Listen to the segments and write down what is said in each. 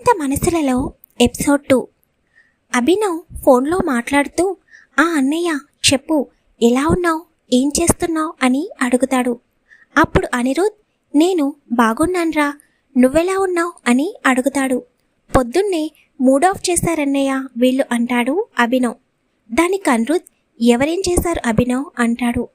అత్యంత మనసులలో episode two. Abhinav ఫోన్లో మాట్లాడుతూ ఆ అన్నయ్య చెప్పు ఎలా ఉన్నావు? ఏం చేస్తున్నావు? అని అడుగుతాడు. అప్పుడు అనిరుద్ నేను బాగున్నాన్రా నువ్వెలా ఉన్నావు? అని అడుగుతాడు. పొద్దున్నే మూడ్ ఆఫ్ చేశారన్నయ్య వీళ్ళు అంటాడు అభినవ్. దానికి అనిరుద్ ఎవరేం చేశారు అభినవ్? అంటాడు.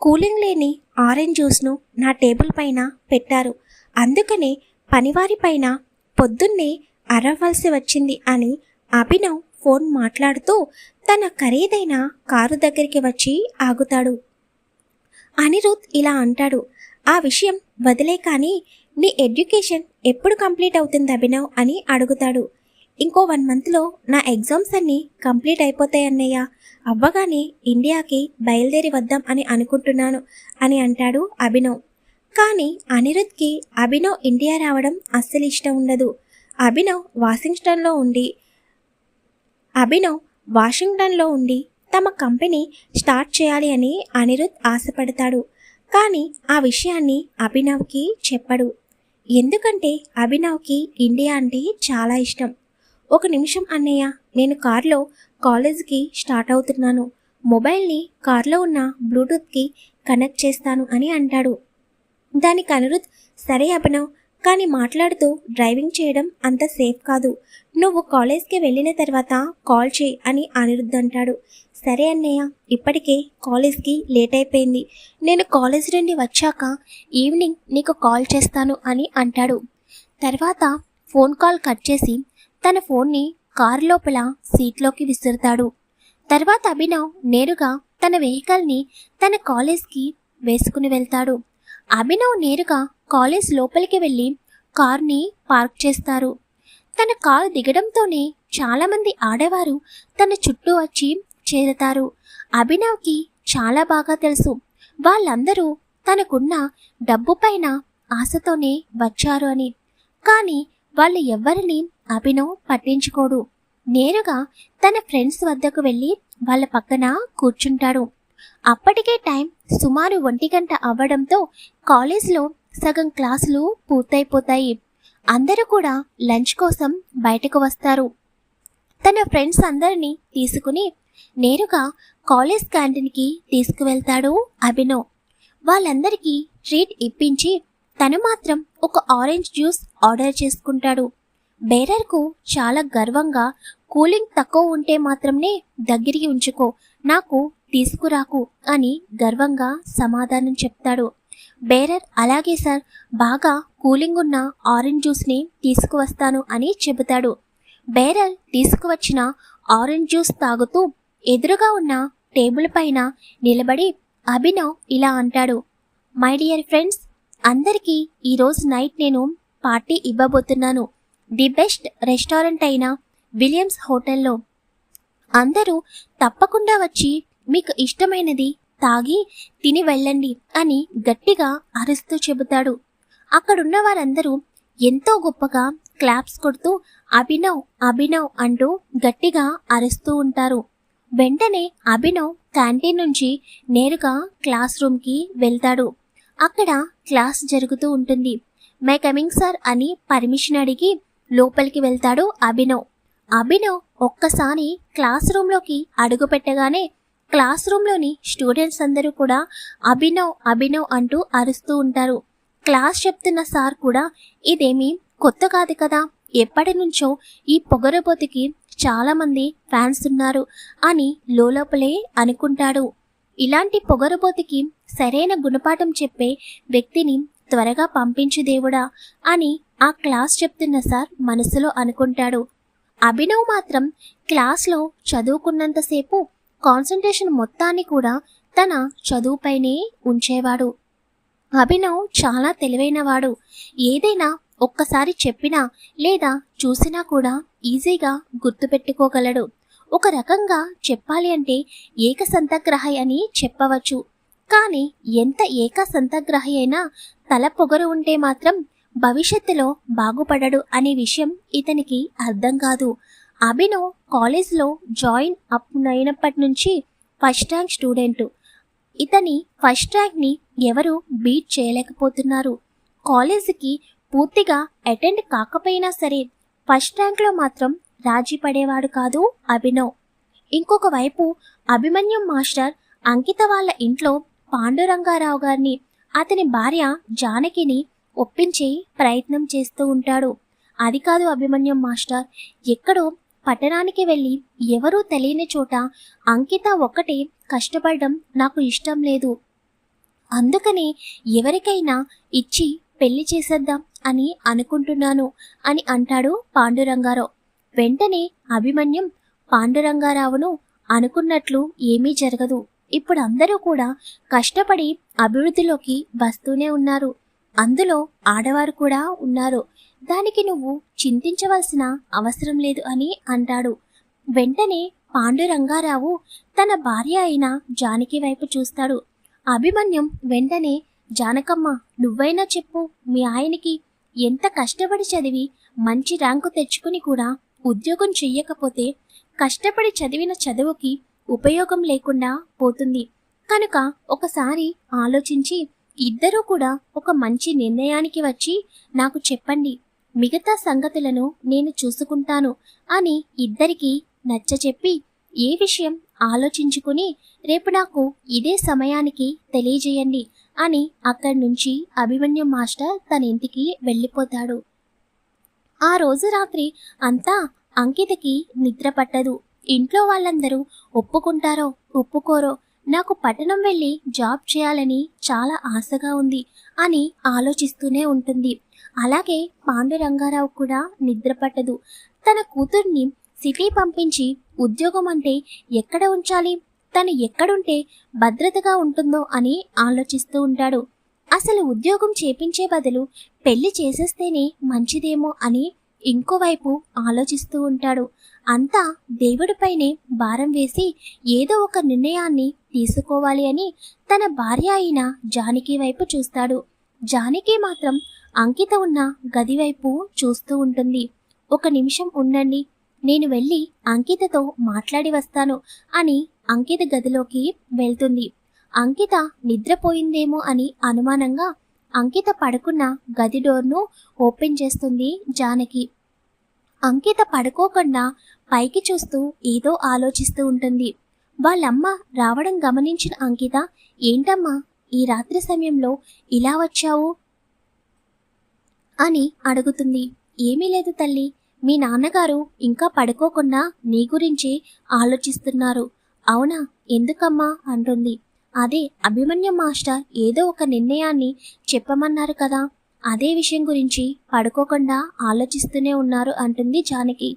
కూలింగ్ లేని ఆరెంజ్ జ్యూస్ను నా టేబుల్ పైన పెట్టారు. అందుకనే పనివారి పైన పొద్దున్నే అరవలసి వచ్చింది అని అభినవ్ ఫోన్ మాట్లాడుతూ తన ఖరీదైన కారు దగ్గరికి వచ్చి ఆగుతాడు. అనిరుద్ ఇలా అంటాడు ఆ విషయం వదిలే కానీ నీ ఎడ్యుకేషన్ ఎప్పుడు కంప్లీట్ అవుతుంది అభినవ్? అని అడుగుతాడు. ఇంకో వన్ మంత్లో నా ఎగ్జామ్స్ అన్నీ కంప్లీట్ అయిపోతాయి అన్నయ్య. అవ్వగానే ఇండియాకి బయలుదేరి వద్దాం అని అనుకుంటున్నాను అని అంటాడు అభినవ్. కానీ అనిరుద్ధ్కి అభినవ్ ఇండియా రావడం అస్సలు ఇష్టం ఉండదు. అభినవ్ వాషింగ్టన్లో ఉండి అభినవ్ వాషింగ్టన్లో ఉండి తమ కంపెనీ స్టార్ట్ చేయాలి అని అనిరుద్ ఆశపడతాడు. కానీ ఆ విషయాన్ని అభినవ్కి చెప్పడు. ఎందుకంటే అభినవ్కి ఇండియా అంటే చాలా ఇష్టం. ఒక నిమిషం అన్నయ్య నేను కారులో కాలేజ్కి స్టార్ట్ అవుతున్నాను. మొబైల్ని కారులో ఉన్న బ్లూటూత్కి కనెక్ట్ చేస్తాను అని అంటాడు. దానికి అనిరుద్ సరే అభినవ్ కానీ మాట్లాడుతూ డ్రైవింగ్ చేయడం అంత సేఫ్ కాదు. నువ్వు కాలేజ్కి వెళ్ళిన తర్వాత కాల్ చేయి అని అనిరుద్ధ్ అంటాడు. సరే అన్నయ్య ఇప్పటికే కాలేజ్కి లేట్ అయిపోయింది. నేను కాలేజ్ నుండి వచ్చాక ఈవినింగ్ నీకు కాల్ చేస్తాను అని అంటాడు. తర్వాత ఫోన్ కాల్ కట్ చేసి తన ఫోన్ని కారు లోపల సీట్లోకి విసురుతాడు. తర్వాత అభినవ్ నేరుగా తన వెహికల్ని తన కాలేజ్కి వేసుకుని వెళ్తాడు. అభినవ్ నేరుగా కాలేజ్ లోపలికి వెళ్ళి కార్ని పార్క్ చేస్తారు. తన కారు దిగడంతోనే చాలామంది ఆడవారు తన చుట్టూ వచ్చి చేరతారు. అభినవ్కి చాలా బాగా తెలుసు. వాళ్ళందరూ తనకున్న డబ్బు పైన ఆశతోనే వచ్చారు అని. కానీ వాళ్ళు ఎవ్వరిని అభినవ్ పట్టించుకోడు. నేరుగా తన ఫ్రెండ్స్ వద్దకు వెళ్ళి వాళ్ళ పక్కన కూర్చుంటాడు. అప్పటికే టైం సుమారు ఒంటి గంట అవ్వడంతో కాలేజ్లో సగం క్లాసులు పూర్తయిపోతాయి. అందరూ కూడా లంచ్ కోసం బయటకు వస్తారు. తన ఫ్రెండ్స్ అందరినీ తీసుకుని నేరుగా కాలేజ్ క్యాంటీన్కి తీసుకువెళ్తాడు అభినవ్. వాళ్ళందరికీ ట్రీట్ ఇప్పించి తను మాత్రం ఒక ఆరెంజ్ జ్యూస్ ఆర్డర్ చేసుకుంటాడు. బేరర్కు చాలా గర్వంగా కూలింగ్ తక్కువ ఉంటే మాత్రమే దగ్గరికి ఉంచుకో నాకు తీసుకురాకు అని గర్వంగా సమాధానం చెప్తాడు. బేరర్ అలాగే సార్ బాగా కూలింగ్ ఉన్న ఆరెంజ్ జ్యూస్ని తీసుకువస్తాను అని చెబుతాడు. బేరర్ తీసుకువచ్చిన ఆరెంజ్ జ్యూస్ తాగుతూ ఎదురుగా ఉన్న టేబుల్ పైన నిలబడి అభినవ్ ఇలా అంటాడు మై డియర్ ఫ్రెండ్స్ అందరికీ ఈరోజు నైట్ నేను పార్టీ ఇవ్వబోతున్నాను. ది బెస్ట్ రెస్టారెంట్ అయిన విలియమ్స్ హోటల్లో. అందరూ తప్పకుండా వచ్చి మీకు ఇష్టమైనది తాగి తిని వెళ్ళండి అని గట్టిగా అరుస్తూ చెబుతాడు. అక్కడున్న వారందరూ ఎంతో గొప్పగా క్లాప్స్ కొడుతూ అభినవ్ అభినవ్ అంటూ గట్టిగా అరుస్తూ ఉంటారు. వెంటనే అభినవ్ క్యాంటీన్ నుంచి నేరుగా క్లాస్ రూమ్కి వెళ్తాడు. అక్కడ క్లాస్ జరుగుతూ ఉంటుంది. మై కమింగ్ సార్ అని పర్మిషన్ అడిగి లోపలికి వెళ్తాడు అభినవ్. అభినవ్ ఒక్కసారి క్లాస్ రూమ్లోకి అడుగు పెట్టగానే క్లాస్ రూమ్లోని స్టూడెంట్స్ అందరూ కూడా అభినవ్ అభినవ్ అంటూ అరుస్తూ ఉంటారు. క్లాస్ చెప్తున్న సార్ కూడా ఇదేమీ కొత్త కాదు కదా. ఎప్పటి నుంచో ఈ పొగరబోతికి చాలామంది ఫ్యాన్స్ ఉన్నారు అని లోపలే అనుకుంటాడు. ఇలాంటి పొగరబోతికి సరైన గుణపాఠం చెప్పే వ్యక్తిని త్వరగా పంపించు దేవుడా అని ఆ క్లాస్ చెప్తున్న సార్ మనసులో అనుకుంటాడు. అభినవ్ మాత్రం క్లాస్లో చదువుకున్నంతసేపు కాన్సన్ట్రేషన్ మొత్తాన్ని కూడా తన చదువుపైనే ఉంచేవాడు. అభినవ్ చాలా తెలివైనవాడు. ఏదైనా ఒక్కసారి చెప్పినా లేదా చూసినా కూడా ఈజీగా గుర్తుపెట్టుకోగలడు. ఒక రకంగా చెప్పాలి అంటే ఏకసంతగ్రహి అని చెప్పవచ్చు. కానీ ఎంత ఏకసంతగ్రహి అయినా తల పొగరు ఉంటే మాత్రం భవిష్యత్తులో బాగుపడడు అనే విషయం ఇతనికి అర్థం కాదు. అభినవ్ కాలేజ్లో జాయిన్ అప్ అయినప్పటి నుంచి ఫస్ట్ ర్యాంక్ స్టూడెంట్. ఇతని ఫస్ట్ ర్యాంక్ని ఎవరు బీట్ చేయలేకపోతున్నారు. కాలేజీకి పూర్తిగా అటెండ్ కాకపోయినా సరే ఫస్ట్ ర్యాంక్లో మాత్రం రాజీ పడేవాడు కాదు అభినవ్ ఇంకొక వైపు అభిమన్యం మాస్టర్ అంకిత వాళ్ళ ఇంట్లో పాండురంగారావు గారిని అతని భార్య జానకిని ఒప్పించే ప్రయత్నం చేస్తూ ఉంటాడు. అది కాదు అభిమన్యం మాస్టర్ ఎక్కడో పట్టణానికి వెళ్ళి ఎవరూ తెలియని చోట అంకిత ఒక్కటే కష్టపడడం నాకు ఇష్టం లేదు. అందుకని ఎవరికైనా ఇచ్చి పెళ్ళి చేసేద్దాం అని అనుకుంటున్నాను అని అంటాడు పాండురంగారావు. వెంటనే అభిమన్యం పాండురంగారావును అనుకున్నట్లు ఏమీ జరగదు. ఇప్పుడు అందరూ కూడా కష్టపడి అభివృద్ధిలోకి వస్తూనే ఉన్నారు. అందులో ఆడవారు కూడా ఉన్నారు. దానికి నువ్వు చింతించవలసిన అవసరం లేదు అని అంటాడు. వెంటనే పాండురంగారావు తన భార్య అయిన జానకి వైపు చూస్తాడు. అభిమన్యం వెంటనే జానకమ్మ నువ్వైనా చెప్పు మీ ఆయనకి ఎంత కష్టపడి చదివి మంచి ర్యాంకు తెచ్చుకుని కూడా ఉద్యోగం చెయ్యకపోతే కష్టపడి చదివిన చదువుకి ఉపయోగం లేకుండా పోతుంది. కనుక ఒకసారి ఆలోచించి ఇద్దరూ కూడా ఒక మంచి నిర్ణయానికి వచ్చి నాకు చెప్పండి మిగతా సంగతులను నేను చూసుకుంటాను అని ఇద్దరికీ నచ్చచెప్పి ఏ విషయం ఆలోచించుకుని రేపు నాకు ఇదే సమయానికి తెలియజేయండి అని అక్కడి నుంచి అభిమన్యు మాస్టర్ తన ఇంటికి వెళ్ళిపోతాడు. ఆ రోజు రాత్రి అంతా అంకితకి నిద్ర పట్టదు. ఇంట్లో వాళ్ళందరూ ఒప్పుకుంటారో ఒప్పుకోరో నాకు పట్టణం వెళ్ళి జాబ్ చేయాలని చాలా ఆశగా ఉంది అని ఆలోచిస్తూనే ఉంటుంది. అలాగే పాండురంగారావు కూడా నిద్ర పట్టదు తన కూతుర్ని సిటీ పంపించి ఉద్యోగం అంటే ఎక్కడ ఉంచాలి? తను ఎక్కడుంటే భద్రతగా ఉంటుందో అని ఆలోచిస్తూ ఉంటాడు. అసలు ఉద్యోగం చేపించే బదులు పెళ్ళి చేసేస్తేనే మంచిదేమో అని ఇంకోవైపు ఆలోచిస్తూ ఉంటాడు. అంతా దేవుడిపైనే భారం వేసి ఏదో ఒక నిర్ణయాన్ని తీసుకోవాలి అని తన భార్య అయిన జానకి వైపు చూస్తాడు. జానకి మాత్రం అంకిత ఉన్న గదివైపు చూస్తూ ఉంటుంది. ఒక నిమిషం ఉండండి. నేను వెళ్ళి అంకితతో మాట్లాడి వస్తాను అని అంకిత గదిలోకి వెళ్తుంది. అంకిత నిద్రపోయిందేమో అని అనుమానంగా అంకిత పడుకున్న గది డోర్ను ఓపెన్ చేస్తుంది జానకి. అంకిత పడుకోకుండా పైకి చూస్తూ ఏదో ఆలోచిస్తూ ఉంటుంది. వాళ్ళమ్మ రావడం గమనించిన అంకిత ఏంటమ్మా ఈ రాత్రి సమయంలో ఇలా వచ్చావు? అని అడుగుతుంది. ఏమీ లేదు తల్లి. మీ నాన్నగారు ఇంకా పడుకోకుండా నీ గురించి ఆలోచిస్తున్నారు. అవునా? ఎందుకమ్మా? అంటుంది. అదే అభిమన్యు మాస్టర్ ఏదో ఒక నిర్ణయాన్ని చెప్పమన్నారు కదా. అదే విషయం గురించి పడుకోకుండా ఆలోచిస్తూనే ఉన్నారు అంటుంది జానకి.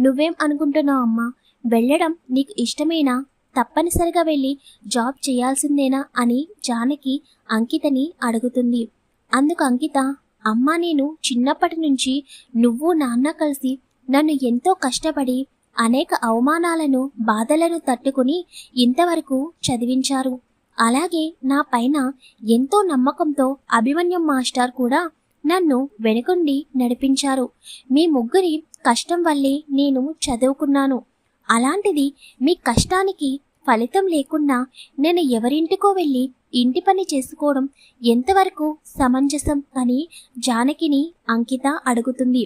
నువ్వేం అనుకుంటున్నావు అమ్మా? వెళ్ళడం నీకు ఇష్టమేనా? తప్పనిసరిగా వెళ్ళి జాబ్ చేయాల్సిందేనా? అని జానకి అంకితని అడుగుతుంది. అందుకు అంకిత అమ్మ నేను చిన్నప్పటి నుంచి నువ్వు నాన్న కలిసి నన్ను ఎంతో కష్టపడి అనేక అవమానాలను బాధలను తట్టుకుని ఇంతవరకు చదివించారు. అలాగే నా పైన ఎంతో నమ్మకంతో అభిమన్యం మాస్టర్ కూడా నన్ను వెనుకుండి నడిపించారు. మీ ముగ్గురి కష్టం వల్లే నేను చదువుకున్నాను. అలాంటిది మీ కష్టానికి ఫలితం లేకుండా నేను ఎవరింటికో వెళ్ళి ఇంటి పని చేసుకోవడం ఎంతవరకు సమంజసం అని జానకిని అంకిత అడుగుతుంది.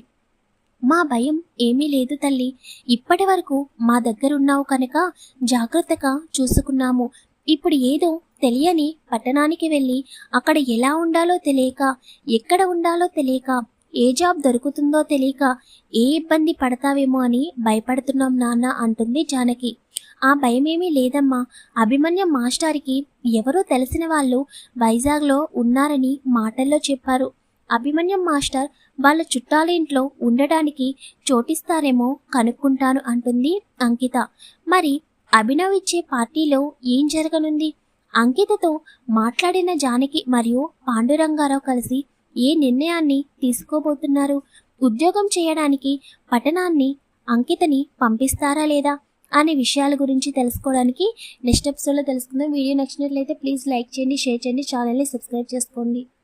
మా భయం ఏమీ లేదు తల్లి. ఇప్పటి వరకు మా దగ్గరున్నావు కనుక జాగ్రత్తగా చూసుకున్నాము. ఇప్పుడు ఏదో తెలియని పట్టణానికి వెళ్ళి అక్కడ ఎలా ఉండాలో తెలియక ఎక్కడ ఉండాలో తెలియక ఏ జాబ్ దొరుకుతుందో తెలియక ఏ ఇబ్బంది పడతావేమో అని భయపడుతున్నాం నాన్న అంటుంది జానకి. ఆ భయమేమీ లేదమ్మా. అభిమన్యం మాస్టారికి ఎవరో తెలిసిన వాళ్ళు వైజాగ్లో ఉన్నారని మాటల్లో చెప్పారు. అభిమన్యం మాస్టర్ వాళ్ళ చుట్టాల ఇంట్లో ఉండడానికి చోటిస్తారేమో కనుక్కుంటాను అంటుంది అంకిత. మరి అభినవ్ ఇచ్చే పార్టీలో ఏం జరగనుంది? అంకితతో మాట్లాడిన జానకి మరియు పాండురంగారావు కలిసి ఏ నిర్ణయాన్ని తీసుకోబోతున్నారు? ఉద్యోగం చేయడానికి పట్టణాన్ని అంకితని పంపిస్తారా లేదా? అనే విషయాల గురించి తెలుసుకోవడానికి నెక్స్ట్ ఎపిసోడ్లో తెలుసుకుందాం. వీడియో నచ్చినట్లయితే ప్లీజ్ లైక్ చేయండి షేర్ చేయండి ఛానల్ని సబ్స్క్రైబ్ చేసుకోండి.